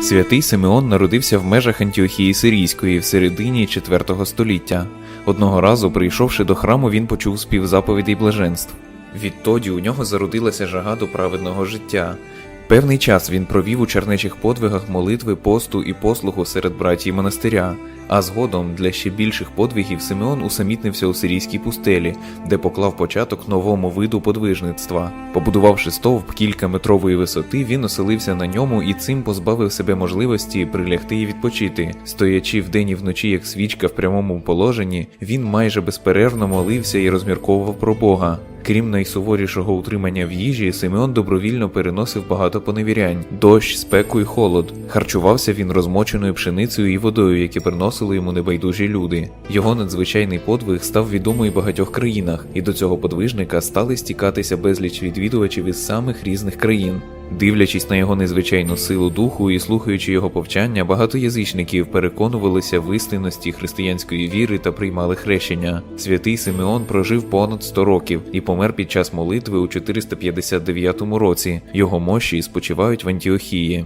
Святий Симеон народився в межах Антіохії Сирійської в середині IV століття. Одного разу, прийшовши до храму, він почув спів заповідей блаженств. Відтоді у нього зародилася жага до праведного життя. Певний час він провів у чернечих подвигах молитви, посту і послугу серед братій монастиря, а згодом для ще більших подвигів Симеон усамітнився у сирійській пустелі, де поклав початок новому виду подвижництва. Побудувавши стовп кількаметрової висоти, він оселився на ньому і цим позбавив себе можливості прилягти і відпочити. Стоячи вдень і вночі як свічка в прямому положенні, він майже безперервно молився і розмірковував про Бога. Крім найсуворішого утримання в їжі, Симеон добровільно переносив багато поневірянь, дощ, спеку і холод. Харчувався він розмоченою пшеницею і водою, які приносили йому небайдужі люди. Його надзвичайний подвиг став відомий багатьох країнах, і до цього подвижника стали стікатися безліч відвідувачів із самих різних країн. Дивлячись на його незвичайну силу духу і слухаючи його повчання, багато язичників переконувалися в істинності християнської віри та приймали хрещення. Святий Симеон прожив понад 100 років і помер під час молитви у 459 році. Його мощі спочивають в Антіохії.